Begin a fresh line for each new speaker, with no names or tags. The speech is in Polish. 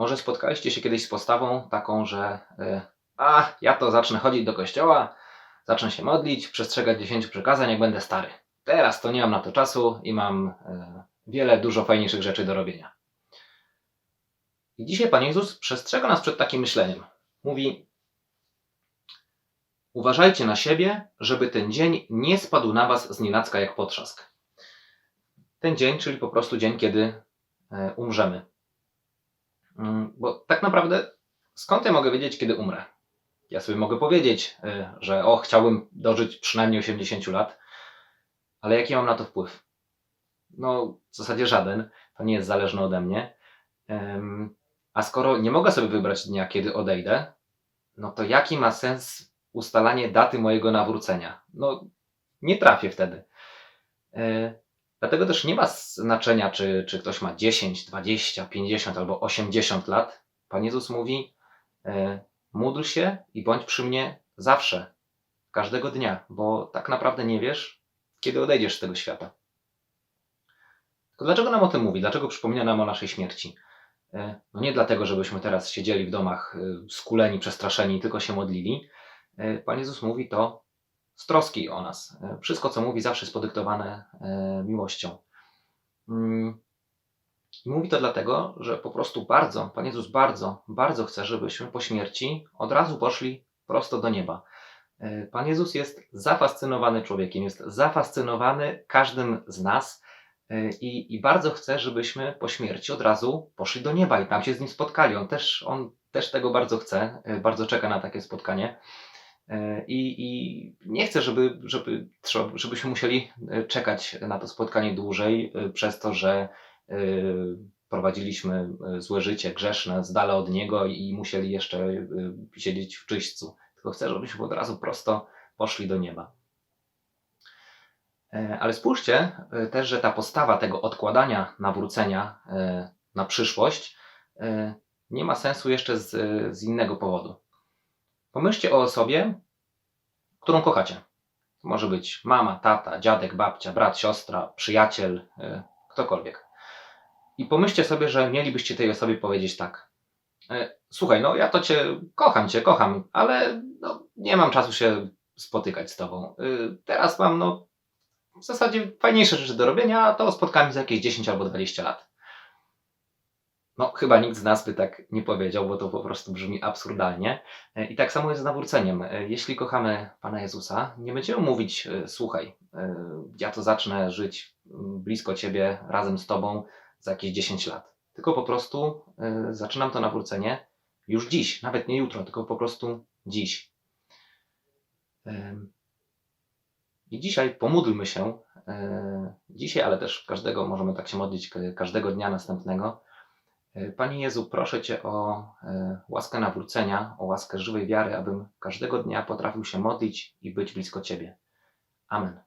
Może spotkaliście się kiedyś z postawą taką, że y, a, ja to zacznę chodzić do kościoła, zacznę się modlić, przestrzegać 10 przykazań, jak będę stary. Teraz to nie mam na to czasu i mam y, wiele, dużo fajniejszych rzeczy do robienia. I dzisiaj Pan Jezus przestrzega nas przed takim myśleniem. Mówi: Uważajcie na siebie, żeby ten dzień nie spadł na Was z nienacka jak potrzask. Ten dzień, czyli po prostu dzień, kiedy e, umrzemy. Mm, Bo tak naprawdę, skąd ja mogę wiedzieć, kiedy umrę? Ja sobie mogę powiedzieć, e, że o, chciałbym dożyć przynajmniej 80 lat, ale jaki mam na to wpływ? No, w zasadzie żaden. To nie jest zależne ode mnie. A skoro nie mogę sobie wybrać dnia, kiedy odejdę, no to jaki ma sens ustalanie daty mojego nawrócenia? No, nie trafię wtedy. Dlatego też nie ma znaczenia, czy, czy ktoś ma 10, 20, 50 albo 80 lat. Pan Jezus mówi: e, módl się i bądź przy mnie zawsze, każdego dnia, bo tak naprawdę nie wiesz, kiedy odejdziesz z tego świata. To dlaczego nam o tym mówi? Dlaczego przypomina nam o naszej śmierci? E, No nie dlatego, żebyśmy teraz siedzieli w domach e, skuleni, przestraszeni i tylko się modlili. Pan Jezus mówi to z troski o nas. E, Wszystko, co mówi, zawsze jest podyktowane e, miłością. Mm. Mówi to dlatego, że po prostu bardzo, Pan Jezus bardzo, bardzo chce, żebyśmy po śmierci od razu poszli prosto do nieba. E, Pan Jezus jest zafascynowany człowiekiem, jest zafascynowany każdym z nas i, i bardzo chce, żebyśmy po śmierci od razu poszli do nieba i tam się z nim spotkali. On też, on też tego bardzo chce, bardzo czeka na takie spotkanie. E, I, I nie chcę, żeby, żeby, żebyśmy musieli e, czekać na to spotkanie dłużej e, przez to, że prowadziliśmy złe życie, grzeszne, z dala od Niego i musieli jeszcze siedzieć w czyśćcu. Tylko chcę, żebyśmy od razu prosto poszli do nieba. Ale spójrzcie też, że ta postawa tego odkładania nawrócenia na przyszłość nie ma sensu jeszcze z, z innego powodu. Pomyślcie o osobie, którą kochacie. To może być mama, tata, dziadek, babcia, brat, siostra, przyjaciel, y, ktokolwiek. I pomyślcie sobie, że mielibyście tej osobie powiedzieć tak. y, Słuchaj, no ja to cię kocham, cię kocham, ale no, nie mam czasu się spotykać z tobą. Y, Teraz mam no, w zasadzie fajniejsze rzeczy do robienia, a to spotkamy za jakieś 10 albo 20 lat. No, chyba nikt z nas by tak nie powiedział, bo to po prostu brzmi absurdalnie. E, I tak samo jest z nawróceniem. E, Jeśli kochamy Pana Jezusa, nie będziemy mówić, e, słuchaj, ja to zacznę żyć mm, blisko Ciebie, razem z Tobą za jakieś 10 lat. Tylko po prostu zaczynam to nawrócenie już dziś, nawet nie jutro, tylko po prostu dziś. I dzisiaj pomódlmy się, dzisiaj, ale też każdego, możemy tak się modlić każdego dnia następnego, Panie Jezu, proszę Cię o e, łaskę nawrócenia, o łaskę żywej wiary, abym każdego dnia potrafił się modlić i być blisko Ciebie. Amen.